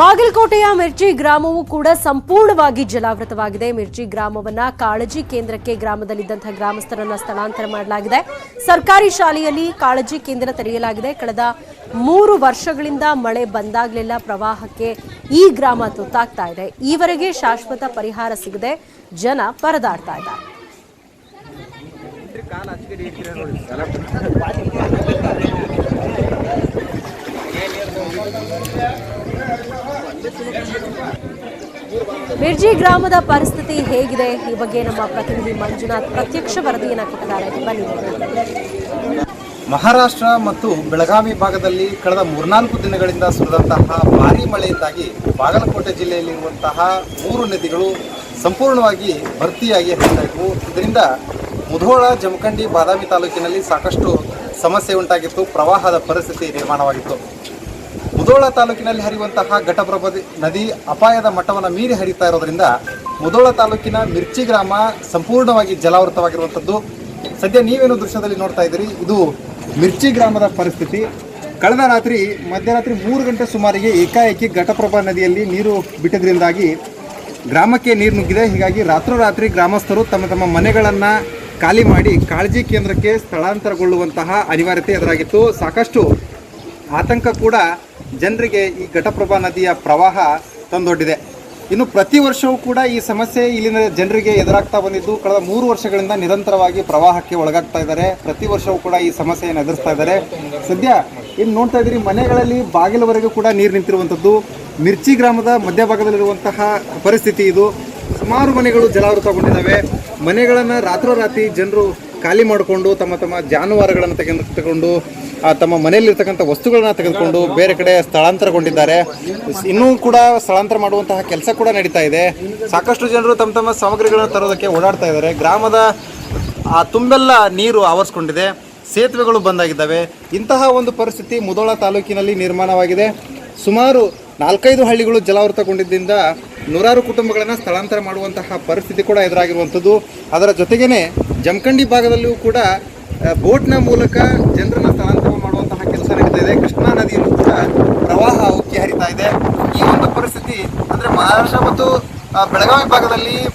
ಬಾಗಲಕೋಟೆಯ ಮಿರ್ಚಿ ಗ್ರಾಮವು ಕೂಡ ಸಂಪೂರ್ಣವಾಗಿ ಜಲಾವೃತವಾಗಿದೆ. ಮಿರ್ಚಿ ಗ್ರಾಮವನ್ನ ಕಾಳಜಿ ಕೇಂದ್ರಕ್ಕೆ ಗ್ರಾಮದಲ್ಲಿದ್ದಂತಹ ಗ್ರಾಮಸ್ಥರನ್ನ ಸ್ಥಳಾಂತರ ಮಾಡಲಾಗಿದೆ. ಸರ್ಕಾರಿ ಶಾಲೆಯಲ್ಲಿ ಕಾಳಜಿ ಕೇಂದ್ರ ತೆರೆಯಲಾಗಿದೆ. ಕಳೆದ ಮೂರು ವರ್ಷಗಳಿಂದ ಮಳೆ ಬಂದಾಗಲೆಲ್ಲ ಪ್ರವಾಹಕ್ಕೆ ಈ ಗ್ರಾಮ ತುತ್ತಾಗ್ತಾ ಇದೆ. ಈವರೆಗೆ ಶಾಶ್ವತ ಪರಿಹಾರ ಸಿಗದೆ ಜನ ಪರದಾಡ್ತಾ ಇದ್ದಾರೆ. ಮಿರ್ಜಿ ಗ್ರಾಮದ ಪರಿಸ್ಥಿತಿ ಹೇಗಿದೆ? ಈ ಬಗ್ಗೆ ನಮ್ಮ ಪ್ರತಿನಿಧಿ ಮಂಜುನಾಥ್ ಪ್ರತ್ಯಕ್ಷ ವರದಿಯನ್ನು ಕೊಟ್ಟಿದ್ದಾರೆ. ಬನ್ನಿ. ಮಹಾರಾಷ್ಟ್ರ ಮತ್ತು ಬೆಳಗಾವಿ ಭಾಗದಲ್ಲಿ ಕಳೆದ ಮೂರ್ನಾಲ್ಕು ದಿನಗಳಿಂದ ಸುರಿದಂತಹ ಭಾರೀ ಮಳೆಯಿಂದಾಗಿ ಬಾಗಲಕೋಟೆ ಜಿಲ್ಲೆಯಲ್ಲಿರುವಂತಹ ಮೂರು ನದಿಗಳು ಸಂಪೂರ್ಣವಾಗಿ ಭರ್ತಿಯಾಗಿ ಹರಿತಾ ಇದರಿಂದ ಮುಧೋಳ, ಜಮಖಂಡಿ, ಬಾದಾಮಿ ತಾಲೂಕಿನಲ್ಲಿ ಸಾಕಷ್ಟು ಸಮಸ್ಯೆ ಉಂಟಾಗಿತ್ತು. ಪ್ರವಾಹದ ಪರಿಸ್ಥಿತಿ ನಿರ್ಮಾಣವಾಗಿತ್ತು. ಮುಧೋಳ ತಾಲೂಕಿನಲ್ಲಿ ಹರಿಯುವಂತಹ ಘಟಪ್ರಭಾ ನದಿ ಅಪಾಯದ ಮಟ್ಟವನ್ನು ಮೀರಿ ಹರಿತಾ ಇರೋದ್ರಿಂದ ಮುಧೋಳ ತಾಲೂಕಿನ ಮಿರ್ಚಿ ಗ್ರಾಮ ಸಂಪೂರ್ಣವಾಗಿ ಜಲಾವೃತವಾಗಿರುವಂಥದ್ದು ಸದ್ಯ ನೀವೇನು ದೃಶ್ಯದಲ್ಲಿ ನೋಡ್ತಾ ಇದ್ದೀರಿ? ಇದು ಮಿರ್ಚಿ ಗ್ರಾಮದ ಪರಿಸ್ಥಿತಿ. ಕಳೆದ ರಾತ್ರಿ, ಮಧ್ಯರಾತ್ರಿ ಮೂರು ಗಂಟೆ ಸುಮಾರಿಗೆ ಏಕಾಏಕಿ ಘಟಪ್ರಭಾ ನದಿಯಲ್ಲಿ ನೀರು ಬಿಟ್ಟಿದ್ರಿಂದಾಗಿ ಗ್ರಾಮಕ್ಕೆ ನೀರು ನುಗ್ಗಿದೆ. ಹೀಗಾಗಿ ರಾತ್ರೋರಾತ್ರಿ ಗ್ರಾಮಸ್ಥರು ತಮ್ಮ ತಮ್ಮ ಮನೆಗಳನ್ನು ಖಾಲಿ ಮಾಡಿ ಕಾಳಜಿ ಕೇಂದ್ರಕ್ಕೆ ಸ್ಥಳಾಂತರಗೊಳ್ಳುವಂತಹ ಅನಿವಾರ್ಯತೆ ಎದುರಾಗಿತ್ತು. ಸಾಕಷ್ಟು ಆತಂಕ ಕೂಡ ಜನರಿಗೆ ಈ ಘಟಪ್ರಭಾ ನದಿಯ ಪ್ರವಾಹ ತಂದೊಡ್ಡಿದೆ. ಇನ್ನು ಪ್ರತಿ ವರ್ಷವೂ ಕೂಡ ಈ ಸಮಸ್ಯೆ ಇಲ್ಲಿನ ಜನರಿಗೆ ಎದುರಾಗ್ತಾ ಬಂದಿದ್ದು, ಕಳೆದ ಮೂರು ವರ್ಷಗಳಿಂದ ನಿರಂತರವಾಗಿ ಪ್ರವಾಹಕ್ಕೆ ಒಳಗಾಗ್ತಾ ಇದ್ದಾರೆ. ಪ್ರತಿ ವರ್ಷವೂ ಕೂಡ ಈ ಸಮಸ್ಯೆಯನ್ನು ಎದುರಿಸ್ತಾ ಇದ್ದಾರೆ. ಸದ್ಯ ಇನ್ನು ನೋಡ್ತಾ ಇದ್ದೀರಿ, ಮನೆಗಳಲ್ಲಿ ಬಾಗಿಲವರೆಗೂ ಕೂಡ ನೀರು ನಿಂತಿರುವಂಥದ್ದು. ಮಿರ್ಚಿ ಗ್ರಾಮದ ಮಧ್ಯಭಾಗದಲ್ಲಿರುವಂತಹ ಪರಿಸ್ಥಿತಿ ಇದು. ಸುಮಾರು ಮನೆಗಳು ಜಲಾವೃತಗೊಂಡಿದ್ದಾವೆ. ಮನೆಗಳನ್ನು ರಾತ್ರೋರಾತ್ರಿ ಜನರು ಖಾಲಿ ಮಾಡಿಕೊಂಡು ತಮ್ಮ ತಮ್ಮ ಜಾನುವಾರುಗಳನ್ನು ತೆಗೆದು ತಗೊಂಡು ತಮ್ಮ ಮನೆಯಲ್ಲಿರ್ತಕ್ಕಂಥ ವಸ್ತುಗಳನ್ನ ತೆಗೆದುಕೊಂಡು ಬೇರೆ ಕಡೆ ಸ್ಥಳಾಂತರಗೊಂಡಿದ್ದಾರೆ. ಇನ್ನೂ ಕೂಡ ಸ್ಥಳಾಂತರ ಮಾಡುವಂತಹ ಕೆಲಸ ಕೂಡ ನಡೀತಾ ಇದೆ. ಸಾಕಷ್ಟು ಜನರು ತಮ್ಮ ತಮ್ಮ ಸಾಮಗ್ರಿಗಳನ್ನು ತರೋದಕ್ಕೆ ಓಡಾಡ್ತಾ ಇದ್ದಾರೆ. ಗ್ರಾಮದ, ಆ, ತುಂಬೆಲ್ಲ ನೀರು ಆವರಿಸ್ಕೊಂಡಿದೆ. ಸೇತುವೆಗಳು ಬಂದಾಗಿದ್ದಾವೆ. ಇಂತಹ ಒಂದು ಪರಿಸ್ಥಿತಿ ಮುದೋಳ ತಾಲೂಕಿನಲ್ಲಿ ನಿರ್ಮಾಣವಾಗಿದೆ. ಸುಮಾರು ನಾಲ್ಕೈದು ಹಳ್ಳಿಗಳು ಜಲಾವೃತಗೊಂಡಿದ್ದರಿಂದ ನೂರಾರು ಕುಟುಂಬಗಳನ್ನು ಸ್ಥಳಾಂತರ ಮಾಡುವಂತಹ ಪರಿಸ್ಥಿತಿ ಕೂಡ ಎದುರಾಗಿರುವಂಥದ್ದು. ಅದರ ಜೊತೆಗೇ ಜಮಖಂಡಿ ಭಾಗದಲ್ಲಿಯೂ ಕೂಡ ಬೋಟ್ನ ಮೂಲಕ ಜನರನ್ನು ಸ್ಥಳಾಂತರ ಮಾಡುವಂತಹ ಕೆಲಸ ನಡೀತಾ ಇದೆ. ಕೃಷ್ಣಾ ನದಿಯಲ್ಲೂ ಕೂಡ ಪ್ರವಾಹ ಉಕ್ಕಿ ಹರಿತಾ ಇದೆ. ಈ ಒಂದು ಪರಿಸ್ಥಿತಿ ಅಂದರೆ ಮಹಾರಾಷ್ಟ್ರ ಮತ್ತು ಬೆಳಗಾವಿ ಭಾಗದಲ್ಲಿ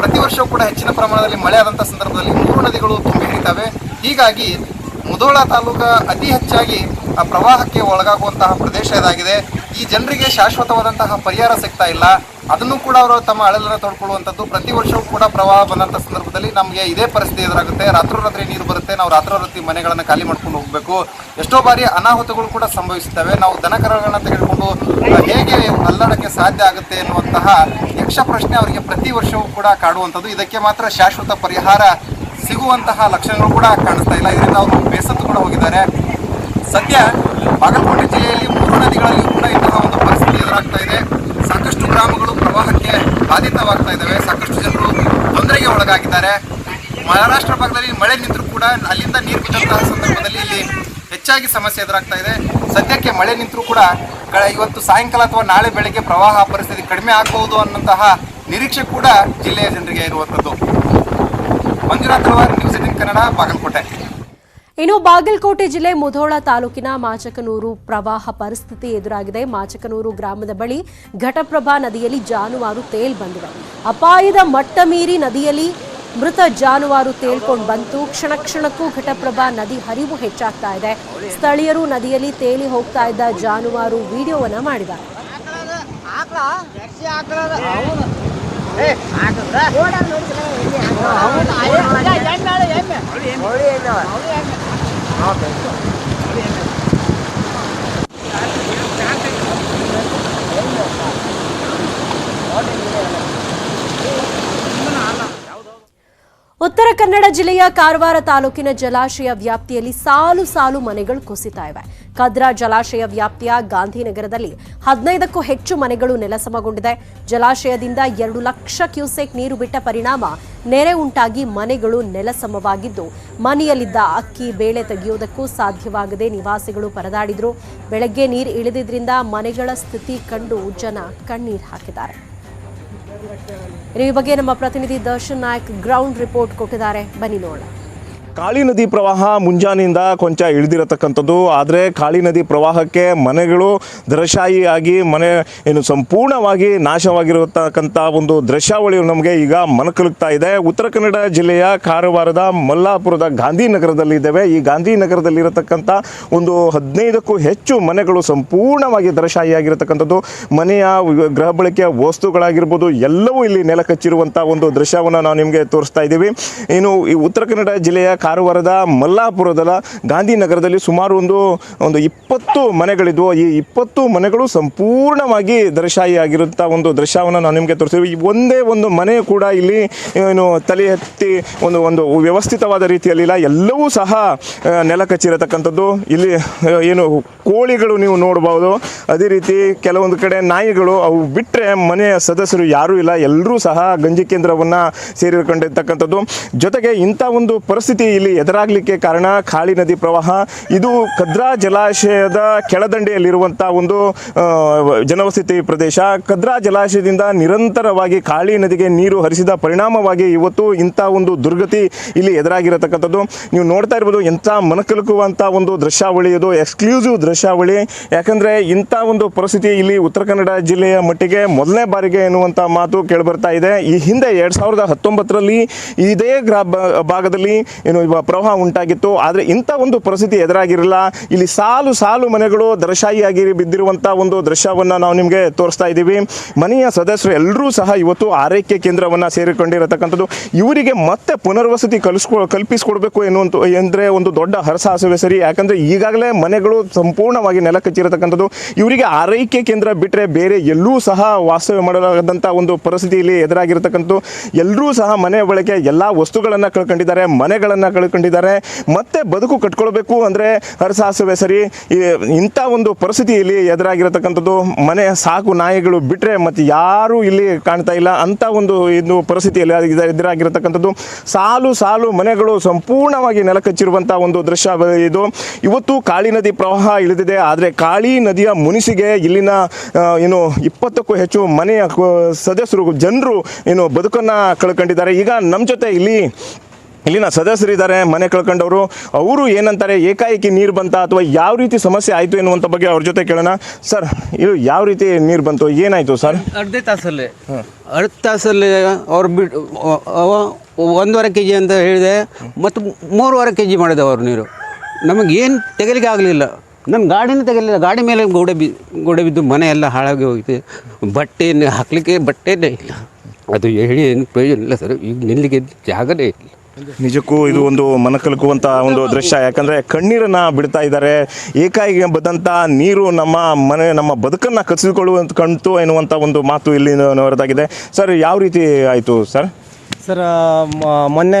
ಪ್ರತಿ ವರ್ಷವೂ ಕೂಡ ಹೆಚ್ಚಿನ ಪ್ರಮಾಣದಲ್ಲಿ ಮಳೆ ಆದಂಥ ಸಂದರ್ಭದಲ್ಲಿ ಮೂರು ನದಿಗಳು ತುಂಬಿ ಹರಿತಾವೆ. ಹೀಗಾಗಿ ಮುಧೋಳ ತಾಲೂಕ ಅತಿ ಹೆಚ್ಚಾಗಿ, ಆ, ಪ್ರವಾಹಕ್ಕೆ ಒಳಗಾಗುವಂತಹ ಪ್ರದೇಶ ಇದಾಗಿದೆ. ಈ ಜನರಿಗೆ ಶಾಶ್ವತವಾದಂತಹ ಪರಿಹಾರ ಸಿಗ್ತಾ ಇಲ್ಲ. ಅದನ್ನು ಕೂಡ ಅವರು ತಮ್ಮ ಅಳಲನ್ನು ತೊಡ್ಕೊಳ್ಳುವಂಥದ್ದು. ಪ್ರತಿ ವರ್ಷವೂ ಕೂಡ ಪ್ರವಾಹ ಬಂದಂಥ ಸಂದರ್ಭದಲ್ಲಿ ನಮಗೆ ಇದೇ ಪರಿಸ್ಥಿತಿ ಎದುರಾಗುತ್ತೆ. ರಾತ್ರೋರಾತ್ರಿ ನೀರು ಬರುತ್ತೆ. ನಾವು ರಾತ್ರೋರಾತ್ರಿ ಮನೆಗಳನ್ನು ಖಾಲಿ ಮಾಡ್ಕೊಂಡು ಹೋಗಬೇಕು. ಎಷ್ಟೋ ಬಾರಿ ಅನಾಹುತಗಳು ಕೂಡ ಸಂಭವಿಸುತ್ತವೆ. ನಾವು ದನಕರಗಳನ್ನು ತೆಗೆದುಕೊಂಡು ಹೇಗೆ ಅಲ್ಲಾಡಕ್ಕೆ ಸಾಧ್ಯ ಆಗುತ್ತೆ ಎನ್ನುವಂತಹ ಯಕ್ಷ ಪ್ರಶ್ನೆ ಅವರಿಗೆ ಪ್ರತಿ ವರ್ಷವೂ ಕೂಡ ಕಾಡುವಂಥದ್ದು. ಇದಕ್ಕೆ ಮಾತ್ರ ಶಾಶ್ವತ ಪರಿಹಾರ ಸಿಗುವಂತಹ ಲಕ್ಷಣಗಳು ಕೂಡ ಕಾಣಿಸ್ತಾ ಇಲ್ಲ. ಇದರಿಂದ ಅವರು ಬೇಸತ್ತು ಕೂಡ ಹೋಗಿದ್ದಾರೆ. ಸದ್ಯ ಬಾಗಲಕೋಟೆ ಜಿಲ್ಲೆಯಲ್ಲಿ ಮೂರು ನದಿಗಳಲ್ಲಿಯೂ ಕೂಡ ಇಂತಹ ಒಂದು ಪರಿಸ್ಥಿತಿ ಎದುರಾಗ್ತಾ ಇದೆ. ಸಾಕಷ್ಟು ಗ್ರಾಮಗಳು ಪ್ರವಾಹಕ್ಕೆ ಬಾಧಿತವಾಗ್ತಾ ಇದ್ದಾವೆ. ಸಾಕಷ್ಟು ಜನರು ತೊಂದರೆಗೆ ಒಳಗಾಗಿದ್ದಾರೆ. ಮಹಾರಾಷ್ಟ್ರ ಭಾಗದಲ್ಲಿ ಮಳೆ ನಿಂತರೂ ಕೂಡ ಅಲ್ಲಿಂದ ನೀರು ಬಿದ್ದಂತಹ ಸಂದರ್ಭದಲ್ಲಿ ಇಲ್ಲಿ ಹೆಚ್ಚಾಗಿ ಸಮಸ್ಯೆ ಎದುರಾಗ್ತಾ ಇದೆ. ಸದ್ಯಕ್ಕೆ ಮಳೆ ನಿಂತರೂ ಕೂಡ ಇವತ್ತು ಸಾಯಂಕಾಲ ಅಥವಾ ನಾಳೆ ಬೆಳಗ್ಗೆ ಪ್ರವಾಹ ಪರಿಸ್ಥಿತಿ ಕಡಿಮೆ ಆಗಬಹುದು ಅನ್ನೋಂತಹ ನಿರೀಕ್ಷೆ ಕೂಡ ಜಿಲ್ಲೆಯ ಜನರಿಗೆ ಇರುವಂಥದ್ದು ಮಂಜುನಾಥ್ ನ್ಯೂಸ್ ಏಟಿನ್ ಕನ್ನಡ, ಬಾಗಲಕೋಟೆ. ಇನ್ನು ಬಾಗಲಕೋಟೆ ಜಿಲ್ಲೆ ಮುಧೋಳ ತಾಲೂಕಿನ ಮಾಚಕನೂರು ಪ್ರವಾಹ ಪರಿಸ್ಥಿತಿ ಎದುರಾಗಿದೆ. ಮಾಚಕನೂರು ಗ್ರಾಮದ ಬಳಿ ಘಟಪ್ರಭಾ ನದಿಯಲ್ಲಿ ಜಾನುವಾರು ತೇಲ್ ಬಂದಿದೆ. ಅಪಾಯದ ಮಟ್ಟ ಮೀರಿ ನದಿಯಲ್ಲಿ ಮೃತ ಜಾನುವಾರು ತೇಲ್ಕೊಂಡು ಬಂತು. ಕ್ಷಣ ಕ್ಷಣಕ್ಕೂ ಘಟಪ್ರಭಾ ನದಿ ಹರಿವು ಹೆಚ್ಚಾಗ್ತಾ ಇದೆ. ಸ್ಥಳೀಯರು ನದಿಯಲ್ಲಿ ತೇಲಿ ಹೋಗ್ತಾ ಇದ್ದ ಜಾನುವಾರು ವಿಡಿಯೋವನ್ನ ಮಾಡಿದ್ದಾರೆ. Thank you. ಉತ್ತರ ಕನ್ನಡ ಜಿಲ್ಲೆಯ ಕಾರವಾರ ತಾಲೂಕಿನ ಜಲಾಶಯ ವ್ಯಾಪ್ತಿಯಲ್ಲಿ ಸಾಲು ಸಾಲು ಮನೆಗಳು ಕುಸಿತಾ ಇವೆ. ಕದ್ರಾ ಜಲಾಶಯ ವ್ಯಾಪ್ತಿಯ ಗಾಂಧಿನಗರದಲ್ಲಿ ಹದಿನೈದಕ್ಕೂ ಹೆಚ್ಚು ಮನೆಗಳು ನೆಲಸಮಗೊಂಡಿದೆ. ಜಲಾಶಯದಿಂದ ಎರಡು ಲಕ್ಷ ಕ್ಯೂಸೆಕ್ ನೀರು ಬಿಟ್ಟ ಪರಿಣಾಮ ನೆರೆ ಉಂಟಾಗಿ ಮನೆಗಳು ನೆಲಸಮವಾಗಿದ್ದು, ಮನೆಯಲ್ಲಿದ್ದ ಅಕ್ಕಿ ಬೇಳೆ ತೆಗೆಯುವುದಕ್ಕೂ ಸಾಧ್ಯವಾಗದೆ ನಿವಾಸಿಗಳು ಪರದಾಡಿದ್ರು. ಬೆಳಗ್ಗೆ ನೀರು ಇಳಿದಿದ್ರಿಂದ ಮನೆಗಳ ಸ್ಥಿತಿ ಕಂಡು ಜನ ಕಣ್ಣೀರು ಹಾಕಿದ್ದಾರೆ. ಈ ಬಗ್ಗೆ ನಮ್ಮ ಪ್ರತಿನಿಧಿ ದರ್ಶನ್ ನಾಯಕ್ ಗ್ರೌಂಡ್ ರಿಪೋರ್ಟ್ ಕೊಟ್ಟಿದ್ದಾರೆ. ಬನ್ನಿ ನೋಡೋಣ. ಕಾಳಿ ನದಿ ಪ್ರವಾಹ ಮುಂಜಾನೆಯಿಂದ ಕೊಂಚ ಇಳಿದಿರತಕ್ಕಂಥದ್ದು. ಆದರೆ ಕಾಳಿ ನದಿ ಪ್ರವಾಹಕ್ಕೆ ಮನೆಗಳು ದೃಶಾಯಿಯಾಗಿ ಮನೆ ಏನು ಸಂಪೂರ್ಣವಾಗಿ ನಾಶವಾಗಿರತಕ್ಕಂಥ ಒಂದು ದೃಶ್ಯಾವಳಿಯು ನಮಗೆ ಈಗ ಮನಕಲುಗ್ತಾ ಇದೆ. ಉತ್ತರ ಕನ್ನಡ ಜಿಲ್ಲೆಯ ಕಾರವಾರದ ಮಲ್ಲಾಪುರದ ಗಾಂಧಿನಗರದಲ್ಲಿದ್ದೇವೆ ಈ ಗಾಂಧಿನಗರದಲ್ಲಿರತಕ್ಕಂಥ ಒಂದು ಹದಿನೈದಕ್ಕೂ ಹೆಚ್ಚು ಮನೆಗಳು ಸಂಪೂರ್ಣವಾಗಿ ದೃಶಾಯಿಯಾಗಿರತಕ್ಕಂಥದ್ದು ಮನೆಯ ಗೃಹ ಬಳಕೆಯ ವಸ್ತುಗಳಾಗಿರ್ಬೋದು, ಎಲ್ಲವೂ ಇಲ್ಲಿ ನೆಲ ಕಚ್ಚಿರುವಂಥ ಒಂದು ದೃಶ್ಯವನ್ನು ನಾವು ನಿಮಗೆ ತೋರಿಸ್ತಾ ಇದ್ದೀವಿ. ಇನ್ನು ಈ ಉತ್ತರ ಕನ್ನಡ ಜಿಲ್ಲೆಯ ಕಾರವಾರದ ಮಲ್ಲಾಪುರದ ಗಾಂಧಿನಗರದಲ್ಲಿ ಸುಮಾರು ಒಂದು ಒಂದು ಇಪ್ಪತ್ತು ಮನೆಗಳಿದ್ವು. ಈ ಇಪ್ಪತ್ತು ಮನೆಗಳು ಸಂಪೂರ್ಣವಾಗಿ ದೃಶಾಯಿಯಾಗಿರುವಂಥ ಒಂದು ದೃಶ್ಯವನ್ನು ನಾವು ನಿಮಗೆ ತೋರಿಸ್ತೀವಿ. ಒಂದೇ ಒಂದು ಮನೆ ಕೂಡ ಇಲ್ಲಿ ಏನು ತಲೆ ಎತ್ತಿ ಒಂದು ಒಂದು ವ್ಯವಸ್ಥಿತವಾದ ರೀತಿಯಲ್ಲಿಲ್ಲ ಎಲ್ಲವೂ ಸಹ ನೆಲ ಕಚ್ಚಿರತಕ್ಕಂಥದ್ದು. ಇಲ್ಲಿ ಏನು ಕೋಳಿಗಳು ನೀವು ನೋಡಬಹುದು ಅದೇ ರೀತಿ ಕೆಲವೊಂದು ಕಡೆ ನಾಯಿಗಳು ಅವು ಬಿಟ್ಟರೆ ಮನೆಯ ಸದಸ್ಯರು ಯಾರೂ ಇಲ್ಲ. ಎಲ್ಲರೂ ಸಹ ಗಂಜಿ ಕೇಂದ್ರವನ್ನು ಸೇರಿಕೊಂಡಿರ್ತಕ್ಕಂಥದ್ದು ಜೊತೆಗೆ ಇಂಥ ಒಂದು ಪರಿಸ್ಥಿತಿ ಇಲ್ಲಿ ಎದುರಾಗಲಿಕ್ಕೆ ಕಾರಣ ಕಾಳಿ ನದಿ ಪ್ರವಾಹ. ಇದು ಕದ್ರಾ ಜಲಾಶಯದ ಕೆಳದಂಡೆಯಲ್ಲಿರುವಂಥ ಒಂದು ಜನವಸತಿ ಪ್ರದೇಶ. ಕದ್ರಾ ಜಲಾಶಯದಿಂದ ನಿರಂತರವಾಗಿ ಕಾಳಿ ನದಿಗೆ ನೀರು ಹರಿಸಿದ ಪರಿಣಾಮವಾಗಿ ಇವತ್ತು ಇಂಥ ಒಂದು ದುರ್ಗತಿ ಇಲ್ಲಿ ಎದುರಾಗಿರತಕ್ಕಂಥದ್ದು. ನೀವು ನೋಡ್ತಾ ಇರ್ಬೋದು, ಎಂಥ ಮನಕಲುಕುವಂಥ ಒಂದು ದೃಶ್ಯಾವಳಿ ಇದು, ಎಕ್ಸ್ಕ್ಲೂಸಿವ್ ದೃಶ್ಯಾವಳಿ. ಯಾಕಂದರೆ ಇಂಥ ಒಂದು ಪರಿಸ್ಥಿತಿ ಇಲ್ಲಿ ಉತ್ತರ ಕನ್ನಡ ಜಿಲ್ಲೆಯ ಮಟ್ಟಿಗೆ ಮೊದಲನೇ ಬಾರಿಗೆ ಎನ್ನುವಂಥ ಮಾತು ಕೇಳಿಬರ್ತಾ ಇದೆ. ಈ ಹಿಂದೆ ಎರಡು ಸಾವಿರದ ಹತ್ತೊಂಬತ್ತರಲ್ಲಿ ಇದೇ ಗ್ರಾ ಭಾಗದಲ್ಲಿ ಏನು ಪ್ರವಾಹ ಉಂಟಾಗಿತ್ತು, ಆದರೆ ಇಂಥ ಒಂದು ಪರಿಸ್ಥಿತಿ ಎದುರಾಗಿರಲಿಲ್ಲ ಇಲ್ಲಿ ಸಾಲು ಸಾಲು ಮನೆಗಳು ದರ್ಶಾಯಿಯಾಗಿ ಬಿದ್ದಿರುವಂಥ ಒಂದು ದೃಶ್ಯವನ್ನು ನಾವು ನಿಮಗೆ ತೋರಿಸ್ತಾ ಇದ್ದೀವಿ. ಮನೆಯ ಸದಸ್ಯರು ಎಲ್ಲರೂ ಸಹ ಇವತ್ತು ಆರೈಕೆ ಕೇಂದ್ರವನ್ನು ಸೇರಿಕೊಂಡಿರತಕ್ಕಂಥದ್ದು. ಇವರಿಗೆ ಮತ್ತೆ ಪುನರ್ವಸತಿ ಕಲಿಸ್ಕೊ, ಕಲ್ಪಿಸಿಕೊಡ್ಬೇಕು ಎನ್ನುವಂಥ, ಎಂದರೆ ಒಂದು ದೊಡ್ಡ ಹರಸಾಹಸವೇ ಸರಿ. ಯಾಕಂದರೆ ಈಗಾಗಲೇ ಮನೆಗಳು ಸಂಪೂರ್ಣವಾಗಿ ನೆಲ ಕಚ್ಚಿರತಕ್ಕಂಥದ್ದು. ಇವರಿಗೆ ಆರೈಕೆ ಕೇಂದ್ರ ಬಿಟ್ಟರೆ ಬೇರೆ ಎಲ್ಲೂ ಸಹ ವಾಸ್ತವ್ಯ ಮಾಡಲಾಗದಂಥ ಒಂದು ಪರಿಸ್ಥಿತಿಯಲ್ಲಿ ಎದುರಾಗಿರ್ತಕ್ಕಂಥದ್ದು. ಎಲ್ಲರೂ ಸಹ ಮನೆ ಬಳಕೆ ಎಲ್ಲ ವಸ್ತುಗಳನ್ನು ಕಳ್ಕೊಂಡಿದ್ದಾರೆ, ಮನೆಗಳನ್ನು ಕಳ್ಕೊಂಡಿದ್ದಾರೆ. ಮತ್ತೆ ಬದುಕು ಕಟ್ಕೊಳ್ಬೇಕು ಅಂದರೆ ಹರಸಾಸುವೆ ಸರಿ. ಇಂಥ ಒಂದು ಪರಿಸ್ಥಿತಿಯಲ್ಲಿ ಎದುರಾಗಿರತಕ್ಕಂಥದ್ದು ಮನೆ ಸಾಕು ನಾಯಿಗಳು ಬಿಟ್ಟರೆ ಮತ್ತು ಯಾರೂ ಇಲ್ಲಿ ಕಾಣ್ತಾ ಇಲ್ಲ. ಅಂಥ ಒಂದು ಇದು ಪರಿಸ್ಥಿತಿಯಲ್ಲಿ ಎದು- ಎದುರಾಗಿರತಕ್ಕಂಥದ್ದು ಸಾಲು ಸಾಲು ಮನೆಗಳು ಸಂಪೂರ್ಣವಾಗಿ ನೆಲಕಚ್ಚಿರುವಂಥ ಒಂದು ದೃಶ್ಯ ಇದು. ಇವತ್ತು ಕಾಳಿ ನದಿ ಪ್ರವಾಹ ಇಳಿದಿದೆ. ಆದರೆ ಕಾಳಿ ನದಿಯ ಮುನಿಸಿಗೆ ಇಲ್ಲಿನ ಏನು ಇಪ್ಪತ್ತಕ್ಕೂ ಹೆಚ್ಚು ಮನೆಯ ಸದಸ್ಯರು, ಜನರು ಏನು ಬದುಕನ್ನು ಕಳ್ಕೊಂಡಿದ್ದಾರೆ. ಈಗ ನಮ್ಮ ಜೊತೆ ಇಲ್ಲಿ ಇಲ್ಲಿನ ಸದಸ್ಯರಿದ್ದಾರೆ ಮನೆ ಕಳ್ಕೊಂಡವರು. ಅವರು ಏನಂತಾರೆ ಏಕಾಏಕಿ ನೀರು ಬಂತ ಅಥವಾ ಯಾವ ರೀತಿ ಸಮಸ್ಯೆ ಆಯಿತು ಎನ್ನುವಂಥ ಬಗ್ಗೆ ಅವ್ರ ಜೊತೆ ಕೇಳೋಣ. ಸರ್ ಇದು ಯಾವ ರೀತಿ ನೀರು ಬಂತು ಏನಾಯಿತು ಸರ್? ಅರ್ಧ ತಾಸಲ್ಲಿ. ಅರ್ಧ ತಾಸಲ್ಲಿ ಅವ್ರು ಬಿಟ್ಟು ಒಂದೂವರೆ ಕೆ ಜಿ ಅಂತ ಹೇಳಿದೆ ಮತ್ತು ಮೂರುವರೆ ಕೆ ಜಿ ಮಾಡಿದೆ ಅವರು ನೀರು. ನಮಗೆ ಏನು ತೆಗಲಿಕ್ಕೆ ಆಗಲಿಲ್ಲ. ನನ್ನ ಗಾಡಿನೇ ತೆಗಲಿಲ್ಲ. ಗಾಡಿ ಮೇಲೆ ಗೋಡೆ ಬಿ ಗೋಡೆ ಬಿದ್ದು ಮನೆ ಎಲ್ಲ ಹಾಳಾಗಿ ಹೋಗಿದೆ. ಬಟ್ಟೆ ಹಾಕಲಿಕ್ಕೆ ಬಟ್ಟೆನೇ ಇಲ್ಲ. ಅದು ಹೇಳಿ ಏನು ಪ್ರಯೋಜನ ಇಲ್ಲ ಸರ್. ಈಗ ನಿಲ್ಲಿಗೆ ಜಾಗನೇ ಇಲ್ಲ. ನಿಜಕ್ಕೂ ಇದು ಒಂದು ಮನಕಲುಕುವಂಥ ಒಂದು ದೃಶ್ಯ. ಯಾಕಂದರೆ ಕಣ್ಣೀರನ್ನು ಬಿಡ್ತಾ ಇದ್ದಾರೆ. ಏಕಾಏಕಿ ಬಂದಂಥ ನೀರು ನಮ್ಮ ಮನೆ, ನಮ್ಮ ಬದುಕನ್ನು ಕಸಿದುಕೊಳ್ಳುವಂತ ಕಣ್ತು ಎನ್ನುವಂಥ ಒಂದು ಮಾತು ಇಲ್ಲಿ ಹೊರತಾಗಿದೆ ಸರ್, ಯಾವ ರೀತಿ ಆಯಿತು ಸರ್? ಸರ್ ಮೊನ್ನೆ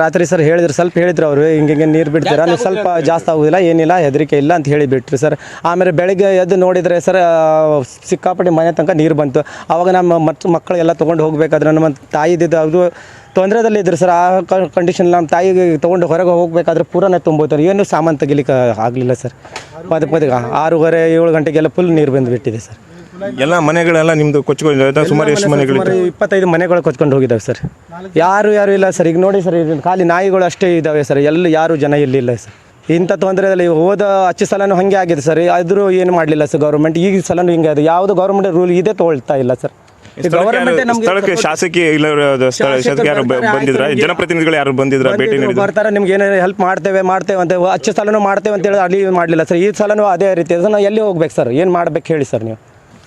ರಾತ್ರಿ ಸರ್ ಹೇಳಿದ್ರು, ಸ್ವಲ್ಪ ಹೇಳಿದ್ರು ಅವರು, ಹಿಂಗೆ ಹಿಂಗೆ ನೀರು ಬಿಡ್ತೀರಾ? ನೀವು ಸ್ವಲ್ಪ ಜಾಸ್ತಿ ಆಗೋದಿಲ್ಲ, ಏನಿಲ್ಲ, ಹೆದರಿಕೆ ಇಲ್ಲ ಅಂತ ಹೇಳಿ ಬಿಟ್ರು ಸರ್. ಆಮೇಲೆ ಬೆಳಗ್ಗೆ ಎದ್ದು ನೋಡಿದರೆ ಸರ್ ಸಿಕ್ಕಾಪಟ್ಟೆ ಮನೆ ತನಕ ನೀರು ಬಂತು. ಆವಾಗ ನಮ್ಮ ಮಕ್ಕಳೆಲ್ಲ ತೊಗೊಂಡು ಹೋಗಬೇಕಾದ್ರೆ ನಮ್ಮ ತಾಯಿದ್ದು ಅದು ತೊಂದರೆದಲ್ಲಿ ಇದ್ರು ಸರ್ ಆ ಕಂಡೀಷನ್ ನಮ್ಮ ತಾಯಿಗೆ ತೊಗೊಂಡು ಹೊರಗೆ ಹೋಗಬೇಕಾದ್ರೆ ಪೂರನೇ ತುಂಬೋತಾರೆ ಏನು ಸಾಮಾನು ತೆಗಿಲಿಕ್ಕೆ ಆಗಲಿಲ್ಲ ಸರ್. ಪದ ಪದಕ ಆರೂವರೆ ಏಳು ಗಂಟೆಗೆಲ್ಲ ಫುಲ್ ನೀರು ಬಂದು ಬಿಟ್ಟಿದೆ ಸರ್. ಎಲ್ಲ ಮನೆಗಳೆಲ್ಲ ನಿಮ್ಮದು ಕೊಚ್ಕೊಂಡು ಸುಮಾರು ಎಷ್ಟು ಮನೆಗಳು ಇಪ್ಪತ್ತೈದು ಮನೆಗಳು ಕೊಚ್ಕೊಂಡು ಹೋಗಿದ್ದಾವೆ ಸರ್. ಯಾರು ಯಾರು ಇಲ್ಲ ಸರ್. ಈಗ ನೋಡಿ ಸರ್ ಇದು ಖಾಲಿ ನಾಯಿಗಳು ಅಷ್ಟೇ ಇದ್ದಾವೆ ಸರ್. ಎಲ್ಲ ಯಾರು ಜನ ಇಲ್ಲಿಲ್ಲ ಸರ್. ಇಂಥ ತೊಂದರೆದಲ್ಲಿ ಹೋದ ಹಚ್ಚು ಸಲನೂ ಹಾಗೆ ಆಗಿದೆ ಸರ್. ಆದರೂ ಏನು ಮಾಡಲಿಲ್ಲ ಸರ್ ಗೌರ್ಮೆಂಟ್. ಈಗ ಸಲನೂ ಹಿಂಗೆ ಅದು ಯಾವುದು ಗೌರ್ಮೆಂಟ್ ರೂಲ್ ಇದೇ ತೊಗೊಳ್ತಾ ಇಲ್ಲ ಸರ್. ಸ್ಥಳಕ್ಕೆ ಶಾಸಕಿ ಇಲ್ಲ ಶಾಸಕ ಯಾರು ಬಂದಿದ್ರ? ಜನಪ್ರತಿನಿಧಿಗಳು ಯಾರು ಬಂದಿದ್ರ? ಭೇಟಿ ನೀಡಿದ್ರು? ಬರ್ತಾರೆ ನಿಮ್ಗೆ ಏನಾದ್ರು ಹೆಲ್ಪ್ ಮಾಡ್ತೇವೆ ಮಾಡ್ತೇವೆ ಅಂತ ಹಚ್ಚ ಸಲನೂ ಮಾಡ್ತೇವೆ ಅಂತ ಹೇಳಿ ಅಲ್ಲಿ ಮಾಡಲಿಲ್ಲ ಸರ್. ಈ ಸಲನೂ ಅದೇ ರೀತಿ ಎಲ್ಲಿ ಹೋಗ್ಬೇಕು ಸರ್? ಏನು ಮಾಡ್ಬೇಕು ಹೇಳಿ ಸರ್ ನೀವು?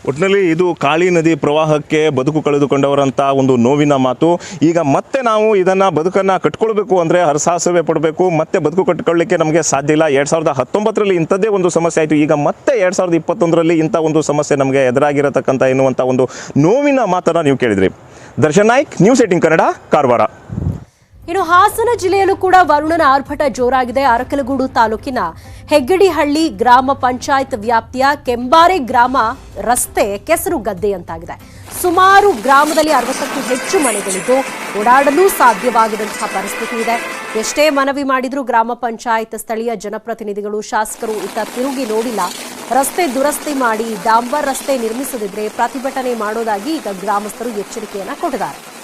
ಒಟ್ಟಿನಲ್ಲಿ ಇದು ಕಾಳಿ ನದಿ ಪ್ರವಾಹಕ್ಕೆ ಬದುಕು ಕಳೆದುಕೊಂಡವರಂತ ಒಂದು ನೋವಿನ ಮಾತು. ಈಗ ಮತ್ತೆ ನಾವು ಇದನ್ನ ಬದುಕನ್ನ ಕಟ್ಕೊಳ್ಬೇಕು ಅಂದ್ರೆ ಹರಸಾಹಸವೇ ಪಡಬೇಕು. ಮತ್ತೆ ಬದುಕು ಕಟ್ಕೊಳ್ಳಿಕ್ಕೆ ನಮಗೆ ಸಾಧ್ಯ ಇಲ್ಲ. ಎರಡ್ ಸಾವಿರದ ಹತ್ತೊಂಬತ್ತರಲ್ಲಿ ಇಂಥದ್ದೇ ಒಂದು ಸಮಸ್ಯೆ ಆಯಿತು. ಈಗ ಮತ್ತೆ ಎರಡ್ ಸಾವಿರದ ಇಪ್ಪತ್ತೊಂದರಲ್ಲಿ ಇಂಥ ಒಂದು ಸಮಸ್ಯೆ ನಮಗೆ ಎದುರಾಗಿರತಕ್ಕಂಥ ಎನ್ನುವಂಥ ಒಂದು ನೋವಿನ ಮಾತನ್ನು ನೀವು ಕೇಳಿದ್ರಿ. Darshan Naik, news eighteen Kannada, Karwar. ಇನ್ನು ಹಾಸನ ಜಿಲ್ಲೆಯಲ್ಲೂ ಕೂಡ ವರುಣನ ಆರ್ಭಟ ಜೋರಾಗಿದೆ. ಅರಕಲಗೂಡು ತಾಲೂಕಿನ ಹೆಗ್ಗಡಿಹಳ್ಳಿ ಗ್ರಾಮ ಪಂಚಾಯತ್ ವ್ಯಾಪ್ತಿಯ ಕೆಂಬಾರೆ ಗ್ರಾಮ ರಸ್ತೆ ಕೆಸರು ಗದ್ದೆಯಂತಾಗಿದೆ. ಸುಮಾರು ಗ್ರಾಮದಲ್ಲಿ ಅರವತ್ತಕ್ಕೂ ಹೆಚ್ಚು ಮನೆಗಳಿದ್ದು ಓಡಾಡಲು ಸಾಧ್ಯವಾಗದಂತಹ ಪರಿಸ್ಥಿತಿ ಇದೆ. ಎಷ್ಟೇ ಮನವಿ ಮಾಡಿದರೂ ಗ್ರಾಮ ಪಂಚಾಯತ್ ಸ್ಥಳೀಯ ಜನಪ್ರತಿನಿಧಿಗಳು, ಶಾಸಕರು ಇತ್ತ ತಿರುಗಿ ನೋಡಿಲ್ಲ. ರಸ್ತೆ ದುರಸ್ತಿ ಮಾಡಿ ಡಾಂಬರ್ ರಸ್ತೆ ನಿರ್ಮಿಸದಿದ್ರೆ ಪ್ರತಿಭಟನೆ ಮಾಡೋದಾಗಿ ಈಗ ಗ್ರಾಮಸ್ಥರು ಎಚ್ಚರಿಕೆಯನ್ನ ಕೊಟ್ಟಿದ್ದಾರೆ.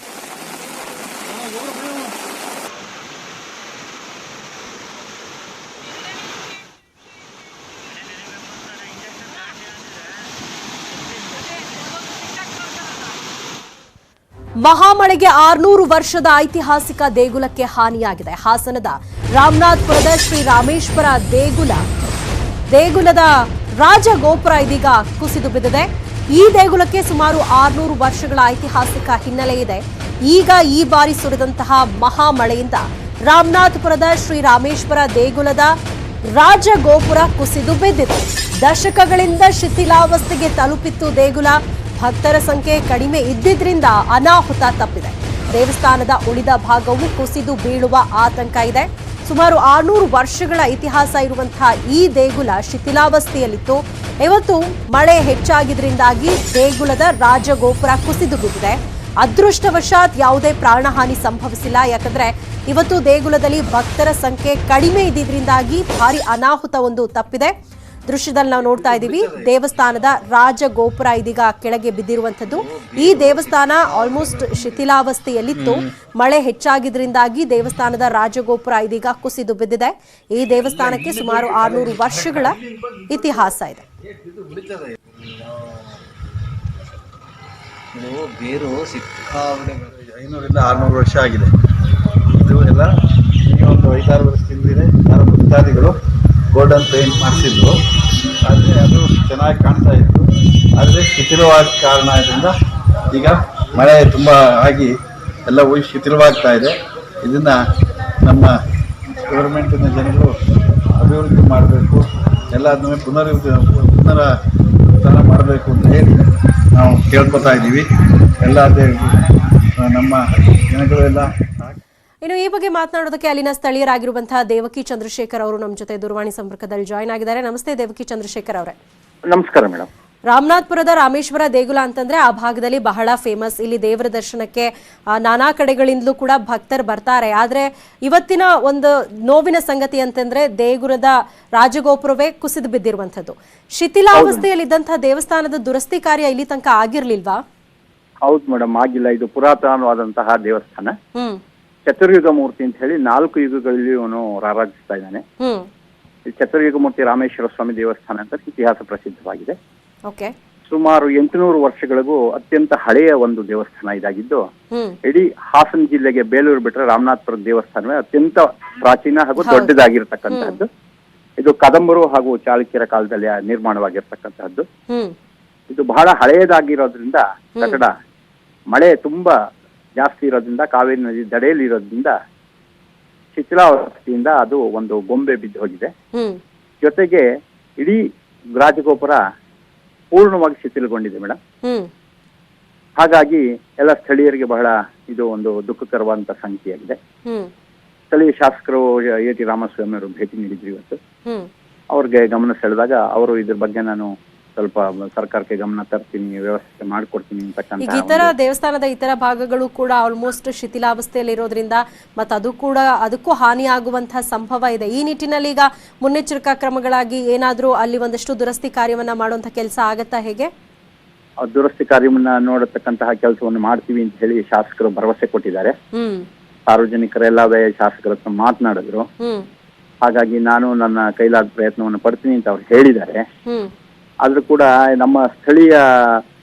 ಮಹಾಮಳೆಗೆ ಆರ್ನೂರು ವರ್ಷದ ಐತಿಹಾಸಿಕ ದೇಗುಲಕ್ಕೆ ಹಾನಿಯಾಗಿದೆ. ಹಾಸನದ ರಾಮನಾಥ್ಪುರದ ಶ್ರೀ ರಾಮೇಶ್ವರ ದೇಗುಲ, ದೇಗುಲದ ರಾಜಗೋಪುರ ಇದೀಗ ಕುಸಿದು ಬಿದ್ದಿದೆ. ಈ ದೇಗುಲಕ್ಕೆ ಸುಮಾರು ಆರ್ನೂರು ವರ್ಷಗಳ ಐತಿಹಾಸಿಕ ಹಿನ್ನೆಲೆ ಇದೆ. ಈಗ ಈ ಬಾರಿ ಸುರಿದಂತಹ ಮಹಾಮಳೆಯಿಂದ ರಾಮನಾಥ್ಪುರದ ಶ್ರೀ ರಾಮೇಶ್ವರ ದೇಗುಲದ ರಾಜಗೋಪುರ ಕುಸಿದು ಬಿದ್ದಿದೆ. ದಶಕಗಳಿಂದ ಶಿಥಿಲಾವಸ್ಥೆಗೆ ತಲುಪಿತ್ತು ದೇಗುಲ. ಭಕ್ತರ ಸಂಖ್ಯೆ ಕಡಿಮೆ ಇದ್ದಿದ್ರಿಂದ ಅನಾಹುತ ತಪ್ಪಿದೆ. ದೇವಸ್ಥಾನದ ಉಳಿದ ಭಾಗವು ಕುಸಿದು ಬೀಳುವ ಆತಂಕ ಇದೆ. ಸುಮಾರು ಆರ್ನೂರು ವರ್ಷಗಳ ಇತಿಹಾಸ ಇರುವಂತಹ ಈ ದೇಗುಲ ಶಿಥಿಲಾವಸ್ಥೆಯಲ್ಲಿತ್ತು. ಇವತ್ತು ಮಳೆ ಹೆಚ್ಚಾಗಿದ್ರಿಂದಾಗಿ ದೇಗುಲದ ರಾಜಗೋಪುರ ಕುಸಿದು ಬಿದ್ದಿದೆ. ಅದೃಷ್ಟವಶಾತ್ ಯಾವುದೇ ಪ್ರಾಣಹಾನಿ ಸಂಭವಿಸಿಲ್ಲ. ಯಾಕಂದ್ರೆ ಇವತ್ತು ದೇಗುಲದಲ್ಲಿ ಭಕ್ತರ ಸಂಖ್ಯೆ ಕಡಿಮೆ ಇದ್ದಿದ್ರಿಂದಾಗಿ ಭಾರಿ ಅನಾಹುತ ಒಂದು ತಪ್ಪಿದೆ. ದೃಶ್ಯದಲ್ಲಿ ನಾವು ನೋಡ್ತಾ ಇದ್ದೀವಿ, ದೇವಸ್ಥಾನದ ರಾಜಗೋಪುರ ಇದೀಗ ಕೆಳಗೆ ಬಿದ್ದಿರುವಂಥದ್ದು. ಈ ದೇವಸ್ಥಾನ ಆಲ್ಮೋಸ್ಟ್ ಶಿಥಿಲಾವಸ್ಥೆಯಲ್ಲಿತ್ತು. ಮಳೆ ಹೆಚ್ಚಾಗಿದ್ರಿಂದಾಗಿ ದೇವಸ್ಥಾನದ ರಾಜಗೋಪುರ ಇದೀಗ ಕುಸಿದು ಬಿದ್ದಿದೆ. ಈ ದೇವಸ್ಥಾನಕ್ಕೆ ಸುಮಾರು ಆರ್ನೂರು ವರ್ಷಗಳ ಇತಿಹಾಸ ಇದೆ. ಐನೂರಿಂದ ಆರುನೂರು ವರ್ಷ ಆಗಿದೆ. ಇದು ಎಲ್ಲ ಒಂದು ಐದಾರು ವರ್ಷ ಹಿಂದಿದೆ ಭಕ್ತಾದಿಗಳು ಗೋಲ್ಡನ್ ಪೇಂಟ್ ಮಾಡಿಸಿದ್ರು. ಆದರೆ ಅದು ಚೆನ್ನಾಗಿ ಕಾಣ್ತಾ ಇತ್ತು. ಆದರೆ ಶಿಥಿಲವಾದ ಕಾರಣದಿಂದ ಈಗ ಮಳೆ ತುಂಬ ಆಗಿ ಎಲ್ಲ ಹೋಗಿ ಶಿಥಿಲವಾಗ್ತಾ ಇದೆ. ಇದನ್ನು ನಮ್ಮ ಗೌರ್ಮೆಂಟಿನ ಜನರು ಅಭಿವೃದ್ಧಿ ಮಾಡಬೇಕು. ಎಲ್ಲದನ್ನೂ ಪುನರ್ ಪುನರ ಉದ್ಧಾರ ಮಾಡಬೇಕು ಅಂತ ಹೇಳಿ ನಾವು ಕೇಳ್ಕೊತಾ ಇದ್ದೀವಿ. ಎಲ್ಲ ನಮ್ಮ ಜನಗಳು ಎಲ್ಲ ಇನ್ನು ಈ ಬಗ್ಗೆ ಮಾತನಾಡೋದಕ್ಕೆ ಅಲ್ಲಿನ ಸ್ಥಳೀಯರಾಗಿರುವಂತಹ ದೇವಕಿ ಚಂದ್ರಶೇಖರ್ ಅವರು ನಮ್ಮ ಜೊತೆ ದೂರವಾಣಿ ಸಂಪರ್ಕದಲ್ಲಿ ಜಾಯ್ನ್ ಆಗಿದ್ದಾರೆ. ನಮಸ್ತೆ ದೇವಕಿ ಚಂದ್ರಶೇಖರ್ ಅವರೇ. ನಮಸ್ಕಾರ ಮೇಡಮ್ ರಾಮನಾಥ್ಪುರದ ರಾಮೇಶ್ವರ ದೇಗುಲ ಅಂತಂದ್ರೆ ಆ ಭಾಗದಲ್ಲಿ ಬಹಳ ಫೇಮಸ್. ಇಲ್ಲಿ ದೇವರ ದರ್ಶನಕ್ಕೆ ನಾನಾ ಕಡೆಗಳಿಂದಲೂ ಕೂಡ ಭಕ್ತರು ಬರ್ತಾರೆ. ಆದ್ರೆ ಇವತ್ತಿನ ಒಂದು ನೋವಿನ ಸಂಗತಿ ಅಂತಂದ್ರೆ ದೇಗುಲದ ರಾಜಗೋಪುರವೇ ಕುಸಿದು ಬಿದ್ದಿರುವಂತದ್ದು ಶಿಥಿಲಾವಸ್ಥೆಯಲ್ಲಿದ್ದಂತಹ ದೇವಸ್ಥಾನದ ದುರಸ್ತಿ ಕಾರ್ಯ ಇಲ್ಲಿ ತನಕ ಆಗಿರ್ಲಿಲ್ವಾ? ಹೌದು ಮೇಡಮ್ ಆಗಿಲ್ಲ. ಇದು ಪುರಾತನವಾದಂತಹ ದೇವಸ್ಥಾನ. ಹ್ಮ್. ಚತುರ್ಯುಗ ಮೂರ್ತಿ ಅಂತ ಹೇಳಿ ನಾಲ್ಕು ಯುಗಗಳಲ್ಲಿ ಅವನು ರಾರಾಜಿಸ್ತಾ ಇದ್ದಾನೆ. ಈ ಚತುರ್ಯುಗ ಮೂರ್ತಿ ರಾಮೇಶ್ವರ ಸ್ವಾಮಿ ದೇವಸ್ಥಾನ ಅಂತ ಇತಿಹಾಸ ಪ್ರಸಿದ್ಧವಾಗಿದೆ. ಸುಮಾರು ಎಂಟುನೂರು ವರ್ಷಗಳಿಗೂ ಅತ್ಯಂತ ಹಳೆಯ ಒಂದು ದೇವಸ್ಥಾನ ಇದಾಗಿದ್ದು ಇಡೀ ಹಾಸನ ಜಿಲ್ಲೆಗೆ ಬೇಲೂರು ಬಿಟ್ಟರೆ ರಾಮನಾಥಪುರ ದೇವಸ್ಥಾನವೇ ಅತ್ಯಂತ ಪ್ರಾಚೀನ ಹಾಗೂ ದೊಡ್ಡದಾಗಿರ್ತಕ್ಕಂತಹದ್ದು. ಇದು ಕದಂಬರು ಹಾಗೂ ಚಾಲುಕ್ಯರ ಕಾಲದಲ್ಲಿ ನಿರ್ಮಾಣವಾಗಿರ್ತಕ್ಕಂತಹದ್ದು. ಇದು ಬಹಳ ಹಳೆಯದಾಗಿರೋದ್ರಿಂದ ಕಟ್ಟಡ ಮಳೆ ತುಂಬಾ ಜಾಸ್ತಿ ಇರೋದ್ರಿಂದ ಕಾವೇರಿ ನದಿ ದಡೆಯಲ್ಲಿ ಇರೋದ್ರಿಂದ ಶಿಥಿಲಾವಸ್ಥೆಯಿಂದ ಅದು ಒಂದು ಗೊಂಬೆ ಬಿದ್ದು ಹೋಗಿದೆ. ಜೊತೆಗೆ ಇಡೀ ರಾಜಗೋಪುರ ಪೂರ್ಣವಾಗಿ ಶಿಥಿಲಗೊಂಡಿದೆ ಮೇಡಮ್ ಹಾಗಾಗಿ ಎಲ್ಲ ಸ್ಥಳೀಯರಿಗೆ ಬಹಳ ಇದು ಒಂದು ದುಃಖಕರವಾದಂತ ಸಂಗತಿಯಾಗಿದೆ. ಹ್ಮ್. ಸ್ಥಳೀಯ ಶಾಸಕರು ಎ ಟಿ ರಾಮಸ್ವಾಮಿ ಅವರು ಭೇಟಿ ನೀಡಿದ್ರು ಇವತ್ತು. ಅವ್ರಿಗೆ ಗಮನ ಸೆಳೆದಾಗ ಅವರು ಇದ್ರ ಬಗ್ಗೆ ನಾನು ಸ್ವಲ್ಪ ಸರ್ಕಾರಕ್ಕೆ ಗಮನ ತರ್ತೀನಿ ವ್ಯವಸ್ಥೆ ಮಾಡ್ಕೊಡ್ತೀನಿ ಈಗ ಇತರ ಒಂದು- ದೇವಸ್ಥಾನದ ಇತರ ಭಾಗಗಳು ಕೂಡ ಆಲ್ಮೋಸ್ಟ್ ಶಿಥಿಲಾವಸ್ಥೆಯಲ್ಲಿ ಇರೋದ್ರಿಂದ ಮತ್ತೆ ಅದು ಕೂಡ ಅದಕ್ಕೂ ಹಾನಿ ಆಗುವಂತಹ ಸಂಭವ ಇದೆ. ಈ ನಿಟ್ಟಿನಲ್ಲಿ ಈಗ ಮುನ್ನೆಚ್ಚರಿಕಾ ಕ್ರಮಗಳಾಗಿ ಏನಾದರೂ ಅಲ್ಲಿ ಒಂದಷ್ಟು ದುರಸ್ತಿ ಕಾರ್ಯವನ್ನ ಮಾಡುವಂತ ಕೆಲಸ ಆಗತ್ತಾ ಹೇಗೆ? ದುರಸ್ತಿ ಕಾರ್ಯವನ್ನ ನೋಡತಕ್ಕಂತಹ ಕೆಲಸವನ್ನು ಮಾಡ್ತೀವಿ ಅಂತ ಹೇಳಿ ಶಾಸಕರು ಭರವಸೆ ಕೊಟ್ಟಿದ್ದಾರೆ. ಹ್ಮ್. ಸಾರ್ವಜನಿಕರೆಲ್ಲವೇ ಶಾಸಕರ ಹತ್ರ ಮಾತನಾಡಿದ್ರು. ಹಾಗಾಗಿ ನಾನು ನನ್ನ ಕೈಲಾದ ಪ್ರಯತ್ನವನ್ನು ಪಡ್ತೀನಿ ಅಂತ ಅವ್ರು ಹೇಳಿದ್ದಾರೆ. ಆದ್ರೂ ಕೂಡ ನಮ್ಮ ಸ್ಥಳೀಯ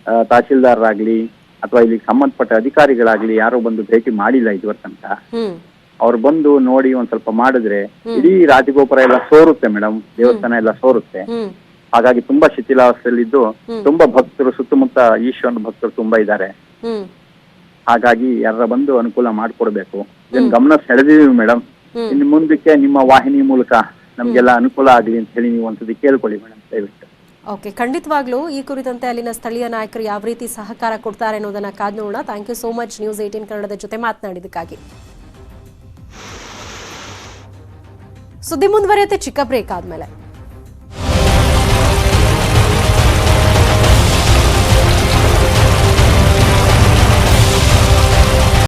ತಹಶೀಲ್ದಾರ್ ತಹಶೀಲ್ದಾರರಾಗ್ಲಿ ಅಥವಾ ಇಲ್ಲಿ ಸಂಬಂಧಪಟ್ಟ ಅಧಿಕಾರಿಗಳಾಗ್ಲಿ ಯಾರು ಬಂದು ಭೇಟಿ ಮಾಡಿಲ್ಲ ಇದುವರೆ ತನಕ ಅವ್ರು ಬಂದು ನೋಡಿ ಒಂದ್ ಸ್ವಲ್ಪ ಮಾಡಿದ್ರೆ ಇಡೀ ರಾಜಗೋಪುರ ಎಲ್ಲ ಸೋರುತ್ತೆ ಮೇಡಮ್ ದೇವಸ್ಥಾನ ಎಲ್ಲ ಸೋರುತ್ತೆ. ಹಾಗಾಗಿ ತುಂಬಾ ಶಿಥಿಲಾವಸ್ಥೆಯಲ್ಲಿದ್ದು ತುಂಬಾ ಭಕ್ತರು ಸುತ್ತಮುತ್ತ ಈಶ್ವರನ ಭಕ್ತರು ತುಂಬಾ ಇದ್ದಾರೆ. ಹಾಗಾಗಿ ಯಾರ ಬಂದು ಅನುಕೂಲ ಮಾಡ್ಕೊಡ್ಬೇಕು. ಇದನ್ ಗಮನ ಸೆಳೆದಿದೀವಿ ಮೇಡಮ್ ಇನ್ ಇನ್ನು ಮುಂದಕ್ಕೆ ನಿಮ್ಮ ವಾಹಿನಿ ಮೂಲಕ ನಮ್ಗೆಲ್ಲ ಅನುಕೂಲ ಆಗ್ಲಿ ಅಂತ ಹೇಳಿ ನೀವು ಒಂದ್ಸತಿ ಕೇಳ್ಕೊಳ್ಳಿ ಮೇಡಮ್ ದಯವಿಟ್ಟು. ಓಕೆ ಖಂಡಿತವಾಗ್ಲೂ ಈ ಕುರಿತಂತೆ ಅಲ್ಲಿನ ಸ್ಥಳೀಯ ನಾಯಕರು ಯಾವ ರೀತಿ ಸಹಕಾರ ಕೊಡ್ತಾರೆ ಅನ್ನೋದನ್ನ ಕಾದ್ ನೋಡೋಣ. Thank you so much news eighteen ಕನ್ನಡದ ಜೊತೆ ಮಾತನಾಡಿದಕ್ಕಾಗಿ ಸುದ್ದಿ ಮುಂದುವರಿಯುತ್ತೆ, ಚಿಕ್ಕ ಬ್ರೇಕ್ ಆದ್ಮೇಲೆ.